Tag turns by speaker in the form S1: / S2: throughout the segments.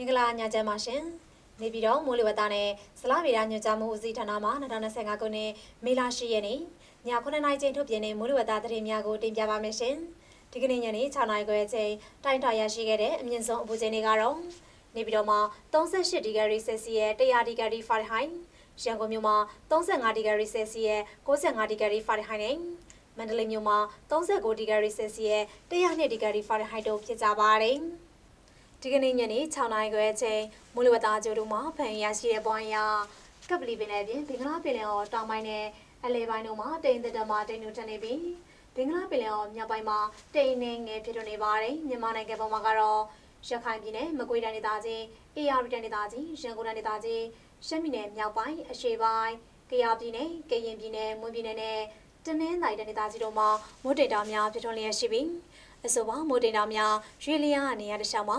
S1: မင်္ဂလာညချမ်းပါရှင်နေပြည်တော်မိုးလေဝသနဲ့ဇလဗေဒညွှန်ကြားမှုဦးစီးဌာနမှ2025ခုနှစ်မေလ10ရက်နေ့ည9:00နာရီချိန်ထုတ်ပြန်တဲ့မိုးလေဝသသတင်းများကိုတင်ပြပါမယ်ရှင်ဒီကနေ့ညနေ6:00နာရီခွဲအချိန်တိုင်းတာရရှိခဲ့တဲ့အမြင့်ဆုံးအပူချိန်တွေကတော့နေပြည်တော်မှာ38ဒီဂရီဆယ်စီယပ်100ဒီဂရီဖာရင်ဟိုက်ရန်ကုန်မြို့မှာ35ဒီဂရီဆယ်စီယပ်65ဒီဂရီဖာရင်ဟိုက်နဲ့မန္တလေးမြို့မှာ39ဒီဂရီဆယ်စီယပ်102ဒီဂရီဖာရင်ဟိုက်တို့ဖြစ်ကြပါတယ် ဒီကနေ့ညနေ6:00နာရီခွဲအချိန်မိုးလေဝသကြိုးတို့မှာဖန်ရရှိတဲ့ပွိုင်းရကပ်ပလီပင်နယ်ပြင်ဘင်္ဂလားပင်လယ်အော်တောင်ပိုင်းနဲ့အလဲပိုင်းတို့မှာတိမ်တက်မှာတိမ်ညွတ်ထနေပြီးဘင်္ဂလားပင်လယ်အော်မြောက်ပိုင်းမှာတိမ်နေငယ်ဖြစ်ထွန်းနေပါတယ်မြန်မာနိုင်ငံပေါ်မှာကတော့ရခိုင်ပြည်နယ်မကွေးတိုင်းဒေသကြီးအေရရီတိုင်းဒေသကြီးရန်ကုန်တိုင်းဒေသကြီးရှမ်းပြည်နယ်မြောက်ပိုင်းအရှေ့ပိုင်းကယားပြည်နယ်ကရင်ပြည်နယ်မွန်ပြည်နယ်နဲ့တနင်္သာရီတိုင်းဒေသကြီးတို့မှာမိုးတိမ်တောင်များဖြစ်ထွန်းလျက်ရှိပြီးအဆိုပါမိုးတိမ်တောင်များရွေလျားနေရတဲ့ရှောင်းမှာ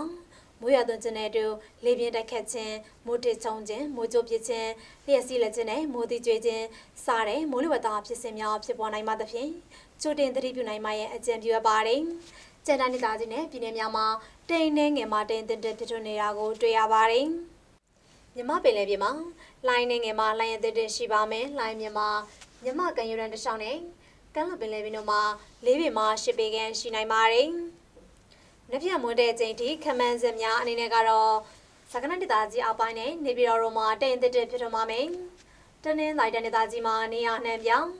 S1: မိုးရသွန်းခြင်းနဲ့အတူလေပြင်းတိုက်ခတ်ခြင်းမိုးတစ်ချုံခြင်းမိုးကြိုးပစ်ခြင်းလျှက်စီးလက်ခြင်းနဲ့မိုးတိကျွေးခြင်းစတဲ့မိုးလေဝသဖြစ်စဉ်များဖြစ်ပေါ်နိုင်မှသဖြင့်ကြိုတင်သတိပြုနိုင်မှရဲ့အကြံပြုအပ်ပါတယ်။ကျန်တဲ့ဒေသကြီးနဲ့ပြည်နယ်များမှာတိမ်နှဲငယ်မှာတိမ်တင်တင်ဖြစ်ထွန်းနေတာကိုတွေ့ရပါတယ်။မြမပင်လေပြည်မှာလိုင်းနေငယ်မှာလိုင်းရတဲ့တင်ရှိပါမယ်။လိုင်းမြမမြမကန်ယူရန်တစ်ချောင်းနဲ့ကမ်းလွန်ပင်လေပြည်တို့မှာလေးပင်မှာရှစ်ပေခန့်ရှိနိုင်ပါတယ်။ နက်ဖြန်မွန်းတဲ့အချိန်ထိခမန်းစက်များအနေနဲ့ကတော့စကနဒေသကြီးအောက်ပိုင်းနဲ့နေပြည်တော်တို့မှာတိမ်တက်တက်ဖြစ်ထွန်းပါမယ်။တနင်္လာရီဒေသကြီးမှာနေရာနှံပြောင်း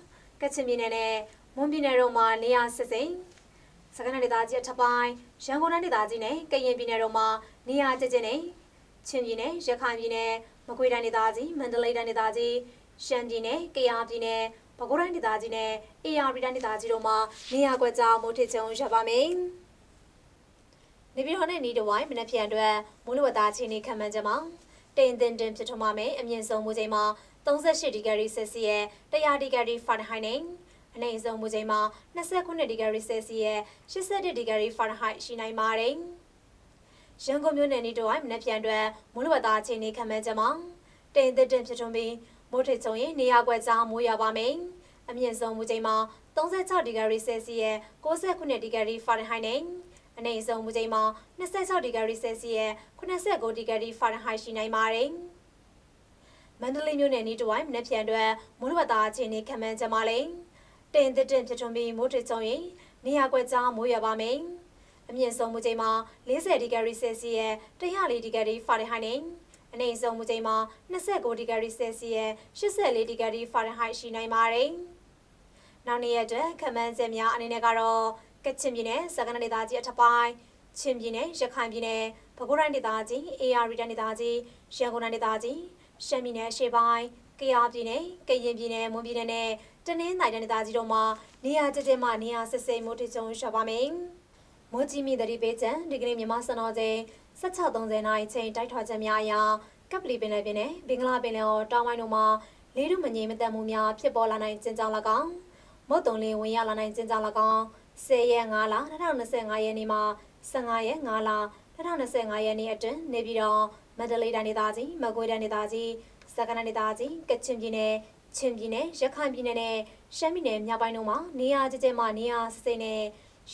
S1: ကချင်ပြည်နယ်နဲ့မွန်ပြည်နယ်တို့မှာနေရာစစ်စိမ်စကနဒေသကြီးအထက်ပိုင်းရန်ကုန်တိုင်းဒေသကြီးနဲ့ကရင်ပြည်နယ်တို့မှာနေရာကျကျနဲ့ချင်းပြည်နယ်ရခိုင်ပြည်နယ်မကွေးတိုင်းဒေသကြီးမန္တလေးတိုင်းဒေသကြီးရှမ်းပြည်နယ်ကယားပြည်နယ်ပဲခူးတိုင်းဒေသကြီးနဲ့အေရပြည်တိုင်းဒေသကြီးတို့မှာနေရာကွက်ကြားမိုးထစ်ချုံရပါမယ်။ နေပြည်တော်နဲ့နီးတဝိုင်းမနက်ဖြန်အတွက်မိုးလေဝသအခြေအနေခံမှန်းချက်မှာတိမ်တင်တင်ဖြစ်ထွန်းမှာမယ်အမြင့်ဆုံးမူချိန်မှာ38ဒီဂရီဆယ်စီယပ်100ဒီဂရီဖာရင်ဟိုက်နဲ့အနိမ့်ဆုံးမူချိန်မှာ29ဒီဂရီဆယ်စီယပ်81ဒီဂရီဖာရင်ဟိုက်ရှိနိုင်ပါတယ်။ရန်ကုန်မြို့နယ်နီးတဝိုင်းမနက်ဖြန်အတွက်မိုးလေဝသအခြေအနေခံမှန်းချက်မှာတိမ်တင်တင်ဖြစ်ထွန်းပြီးမိုးထစ်ချုံရင်နေရာကွက်ကြားမိုးရွာပါမယ်။အမြင့်ဆုံးမူချိန်မှာ36ဒီဂရီဆယ်စီယပ်69ဒီဂရီဖာရင်ဟိုက်နဲ့ အနိမ့်ဆုံးမူချိန်မှာ26ဒီဂရီဆယ်စီယပ်89ဒီဂရီဖာရင်ဟိုက်ရှိနိုင်ပါတယ်။မန္တလေးမြို့နယ်နီးတဝိုင်းမနက်ဖြန်အတွက်မိုးလေဝသအခြေအနေခံမှန်းချက်မှာလည်းတင်တဲ့တင်ဖြစ်ထွန်းပြီးမိုးထစ်ချုံရင်နေရာကွက်ကြားမိုးရွာပါမယ်။အမြင့်ဆုံးမူချိန်မှာ40ဒီဂရီဆယ်စီယပ်104ဒီဂရီဖာရင်ဟိုက်နဲ့အနိမ့်ဆုံးမူချိန်မှာ29ဒီဂရီဆယ်စီယပ်84ဒီဂရီဖာရင်ဟိုက်ရှိနိုင်ပါတယ်။နောက်နေ့ရက်အတွက်ခမန်းချက်များအနေနဲ့ကတော့ ကချင်ပြည်နယ်စကနဒေသကြီးအထက်ပိုင်းချင်းပြည်နယ်ရခိုင်ပြည်နယ်ပဲခူးတိုင်းဒေသကြီးအေရရီတိုင်းဒေသကြီးရန်ကုန်တိုင်းဒေသကြီးရှမ်းပြည်နယ်အရှေ့ပိုင်းကယားပြည်နယ်ကရင်ပြည်နယ်မွန်ပြည်နယ်နဲ့တနင်္သာရီတိုင်းဒေသကြီးတို့မှာနေရာကျကျမှနေရာစစ်စိမ်မိုးထချုံရှာပါမယ်။မိုးကြီးမြသတိပေးချက်ဒီကနေ့မြန်မာစံတော်ချိန်16:30နာရီချိန်တိုက်ထွာချက်များအရကပ်ပလီပင်လယ်ပြင်နဲ့ဘင်္ဂလားပင်လယ်အော်တောင်ပိုင်းတို့မှာလေထုမငြိမ်မသက်မှုများဖြစ်ပေါ်လာနိုင်ခြင်းကြောင့်၎င်းမုတ်တုံလင်းဝင်ရောက်လာနိုင်ခြင်းကြောင့်၎င်း 10ရက်5လ2025ရက်နေ့မှာ15ရက်5လ2025ရက်နေ့အတွင်းနေပြည်တော်မန္တလေးတိုင်းဒေသကြီးမကွေးတိုင်းဒေသကြီးစကိုင်းတိုင်းဒေသကြီးကချင်ပြည်နယ်ချင်းပြည်နယ်ရခိုင်ပြည်နယ်နဲ့ရှမ်းပြည်နယ်မြောက်ပိုင်းတို့မှာနေရာကျကျမှနေရာစစ်စစ်နဲ့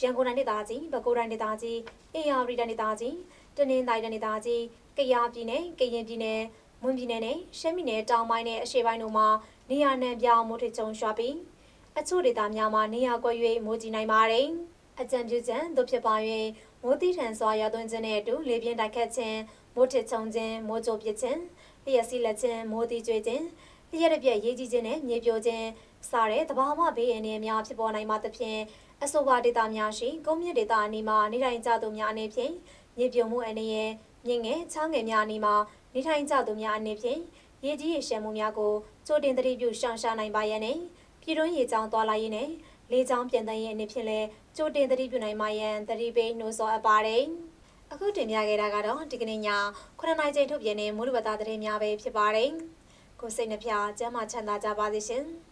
S1: ရန်ကုန်တိုင်းဒေသကြီးပဲခူးတိုင်းဒေသကြီးအေရရီတိုင်းဒေသကြီးတနင်္သာရီတိုင်းဒေသကြီးကယားပြည်နယ်ကရင်ပြည်နယ်မွန်ပြည်နယ်နဲ့ရှမ်းပြည်နယ်တောင်ပိုင်းနဲ့အရှေ့ပိုင်းတို့မှာနေရာနှံပြောင်းမိုးထချုံရွာပြီး အချို့ဒေသများမှာနေရာကွက်၍မိုးကြီးနိုင်ပါတယ်။အကြံပြုချက်တို့ဖြစ်ပါ၍မိုးတိထန်စွာရွာသွန်းခြင်းနဲ့အတူလေပြင်းတိုက်ခတ်ခြင်းမိုးထစ်ချုံခြင်းမိုးကြိုပစ်ခြင်းလျှက်စီးလက်ခြင်းမိုးတိကျွေးခြင်းလျှက်ရပြက်ရေးကြီးခြင်းနဲ့မြေပြိုခြင်းစတဲ့တဘာဝဘေးအန္တရာယ်များဖြစ်ပေါ်နိုင်မှသဖြင့်အဆိုပါဒေသများရှိကုန်းမြင့်ဒေသအနီးမှာနေထိုင်ကြသူများအနေဖြင့်မြေပြိုမှုအနေနဲ့မြင့်ငယ်ချောင်းငယ်များအနီးမှာနေထိုင်ကြသူများအနေဖြင့်ရေကြီးရေရှမ်းမှုများကိုကြိုတင်သတိပြုရှောင်ရှားနိုင်ပါရန်နဲ့ ပြည်တွင်းရေကြောင်းသွားလာရေးနဲ့လေကြောင်းပြန်တမ်းရေးအနေဖြင့်လဲကြိုတင်သတိပြုနိုင်မှရန်သတိပေးနှိုးဆော်အပ်ပါတယ်။အခုတင်ပြခဲ့တာကတော့ဒီကနေ့ည9နိုင်ချိန်ထုတ်ပြန်တဲ့မိုးလေဝသသတင်းများပဲဖြစ်ပါတယ်။ကိုစိတ်နှပြကျမ်းမာချမ်းသာကြပါစေရှင်။